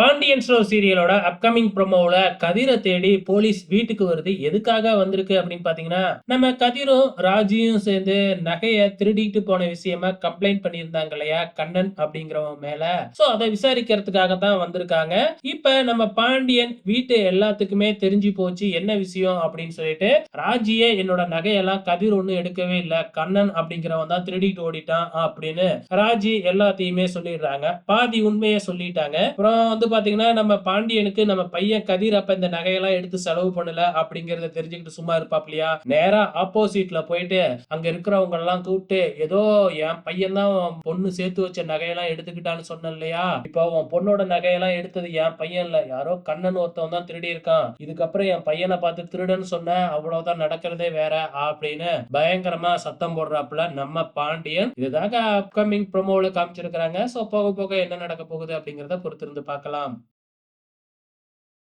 Pandian store சீரியலோட upcoming ப்ரொமோவில் கதிரை தேடி போலீஸ் வீட்டுக்கு வருது. எதுக்காக வந்திருக்கு அப்படின்னு பார்த்தீங்கன்னா நம்ம கதிரும் ராஜியும் சேர்ந்து நகையை திருடிட்டு போன விஷயமா கம்ப்ளைண்ட் பண்ணியிருந்தாங்க இல்லையா கண்ணன் அப்படிங்கிறவன் மேல. சோ அதை விசாரிக்கிறதுக்காக தான் வந்திருக்காங்க. இப்ப நம்ம பாண்டியன் வீட்டு எல்லாத்துக்குமே தெரிஞ்சு போச்சு என்ன விஷயம் அப்படின்னு சொல்லிட்டு ராஜியே என்னோட நகையெல்லாம் கதிர் ஒன்றும் எடுக்கவே இல்லை கண்ணன் அப்படிங்கிறவன் தான் திருடிட்டு ஓடிட்டான் அப்படின்னு ராஜி எல்லாத்தையுமே சொல்லிடுறாங்க. பாதி உண்மையை சொல்லிட்டாங்க. அப்புறம் வந்து பாத்தீங்கன்னா நம்ம பாண்டியனுக்கு நம்ம பையன் கதிர் அப்ப இந்த நகையெல்லாம் எடுத்து செலவு பண்ணல அப்படிங்கறத தெரிஞ்சுக்கிட்டு சும்மா இருப்பாப்லையா? நேரா ஆப்போசிட்ல போயிட்டு அங்க இருக்கிறவங்க எல்லாம் கூப்பிட்டு ஏதோ என் பையன் தான் பொண்ணு சேர்த்து வச்ச நகையெல்லாம் எடுத்துக்கிட்டான்னு சொன்னேன் இல்லையா? இப்போ உன் பொண்ணோட நகையெல்லாம் எடுத்தது என் பையன் இல்ல. யாரோ கண்ணன் ஒருத்தவன் தான் திருடி இருக்கான். இதுக்கப்புறம் என் பையனை பார்த்து திருடன்னு சொன்ன அவ்வளவுதான் நடக்கிறதே வேற அப்படின்னு பயங்கரமா சத்தம் போடுறாப்புல நம்ம பாண்டியன். இதுதாங்க அப்கமிங் ப்ரோமோல காமிச்சிருக்கிறாங்க. சோ போக போக என்ன நடக்க போகுது அப்படிங்கறத பொறுத்திருந்து பார்க்கலாம். Um,